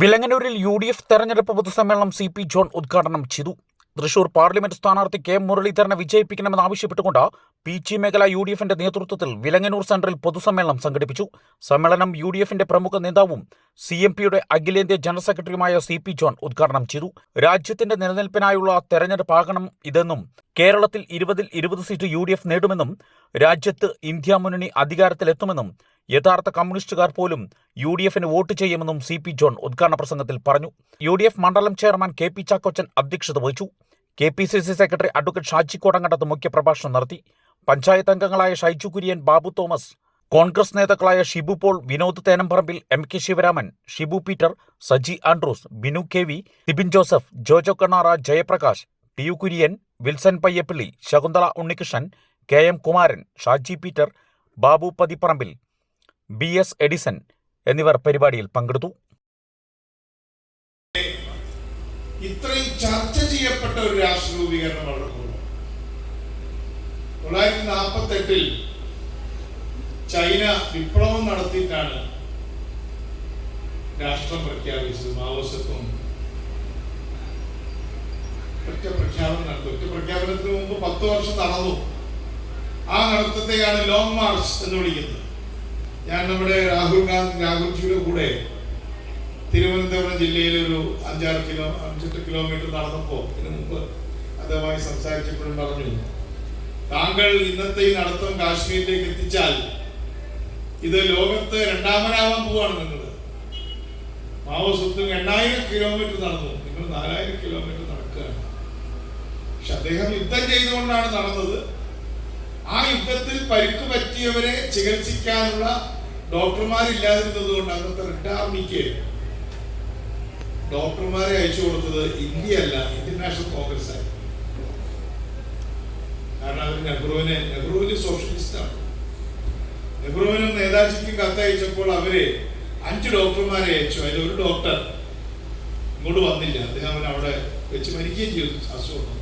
വിലങ്ങനൂരിൽ U D F തെരഞ്ഞെടുപ്പ് പൊതുസമ്മേളനം C P John ഉദ്ഘാടനം ചെയ്തു. തൃശൂർ പാർലമെന്റ് സ്ഥാനാർത്ഥി കെ മുരളീധരനെ വിജയിപ്പിക്കണമെന്നാവശ്യപ്പെട്ടുകൊണ്ട് പി ജി മേഖല യു ഡി എഫിന്റെ നേതൃത്വത്തിൽ വിലങ്ങനൂർ സെന്ററിൽ പൊതുസമ്മേളനം സംഘടിപ്പിച്ചു. സമ്മേളനം യു ഡി എഫിന്റെ പ്രമുഖ നേതാവും സി എം പിയുടെ അഖിലേന്ത്യാ ജനറൽ സെക്രട്ടറിയുമായ സി പി ജോൺ ഉദ്ഘാടനം ചെയ്തു. രാജ്യത്തിന്റെ നിലനിൽപ്പിനായുള്ള തെരഞ്ഞെടുപ്പാകണം ഇതെന്നും കേരളത്തിൽ ഇരുപതിൽ ഇരുപത് സീറ്റ് യു ഡി എഫ് നേടുമെന്നും രാജ്യത്ത് ഇന്ത്യ മുന്നണി അധികാരത്തിലെത്തുമെന്നും യഥാർത്ഥ കമ്മ്യൂണിസ്റ്റുകാർ പോലും യു ഡി എഫിന് വോട്ട് ചെയ്യുമെന്നും സി പി ജോൺ ഉദ്ഘാടന പ്രസംഗത്തിൽ പറഞ്ഞു. യു ഡി എഫ് മണ്ഡലം ചെയർമാൻ കെ പി ചാക്കോച്ചൻ അധ്യക്ഷത വഹിച്ചു. K P C C secretary advocate Shaji Kodankandath മുഖ്യപ്രഭാഷണം നടത്തി. പഞ്ചായത്ത് അംഗങ്ങളായ ഷൈജു കുര്യൻ ബാബു തോമസ് കോൺഗ്രസ് നേതാക്കളായ Shibu Paul Vinod Thenamparambil M K Sivaraman Shibu Peter Saji Andrews Binu K V Sibin Joseph Jojo Kannara Jayaprakash T U Kurian Wilson Payyappilly Shakuntala Unnikrishnan K M Kumaran Shaji Peter Babu Pathiparambil B S Edison എന്നിവർ പരിപാടിയിൽ പങ്കെടുത്തു. ഇത്രയും ചർച്ച ചെയ്യപ്പെട്ട ഒരു രാഷ്ട്ര രൂപീകരണം തൊള്ളായിരത്തി നാൽപ്പത്തി എട്ടിൽ ചൈന വിപ്ലവം നടത്തിയിട്ടാണ് രാഷ്ട്രം പ്രഖ്യാപിച്ചത് മാവോസത്വം ഒറ്റ പ്രഖ്യാപനം നടത്തി. ഒറ്റ പ്രഖ്യാപനത്തിന് മുമ്പ് പത്ത് വർഷം നടന്നു ആ നടത്തത്തെയാണ് ലോങ് മാർച്ച് എന്ന് വിളിക്കുന്നത്. ഞാൻ നമ്മുടെ രാഹുൽ ഗാന്ധി രാഹുൽജിയുടെ കൂടെ തിരുവനന്തപുരം ജില്ലയിൽ ഒരു അഞ്ചാറ് കിലോ അഞ്ചെട്ട് കിലോമീറ്റർ നടന്നപ്പോൾ ഇതിനു മുമ്പ് അതുമായി സംസാരിച്ചപ്പോഴും പറഞ്ഞു താങ്കൾ ഇന്നത്തെ ഈ നടത്തം കാശ്മീരിലേക്ക് എത്തിച്ചാൽ ഇത് ലോകത്ത് രണ്ടാമനാവാൻ പോവാണ് നിങ്ങൾ മാവോ സ്വത്തും എണ്ണായിരം കിലോമീറ്റർ നടന്നു. നിങ്ങൾ നാലായിരം കിലോമീറ്റർ നടക്കുകയാണ്. പക്ഷെ അദ്ദേഹം യുദ്ധം ചെയ്തുകൊണ്ടാണ് നടന്നത്. ആ യുദ്ധത്തിൽ പരിക്ക് പറ്റിയവരെ ചികിത്സിക്കാനുള്ള ഡോക്ടർമാരില്ലാതിരുന്നത് കൊണ്ട് അന്നത്തെ റെഡ് ആർമിക്ക് ഡോക്ടർമാരെ അയച്ചു കൊടുത്തത് ഇന്ത്യ അല്ല ഇന്ത്യൻ നാഷണൽ കോൺഗ്രസ് ആയി. കാരണം അവർ നെഹ്റുവിനെ നെഹ്റുവിന് സോഷ്യലിസ്റ്റാണ് നെഹ്റുവിനും നേതാജിക്കും കത്തയച്ചപ്പോൾ അവർ അഞ്ച് ഡോക്ടർമാരെ അയച്ചു. അതിൽ ഒരു ഡോക്ടർ ഇങ്ങോട്ട് വന്നില്ല. അദ്ദേഹം അവൻ അവിടെ വെച്ച് മരിക്കുകയും ചെയ്തു അസുഖം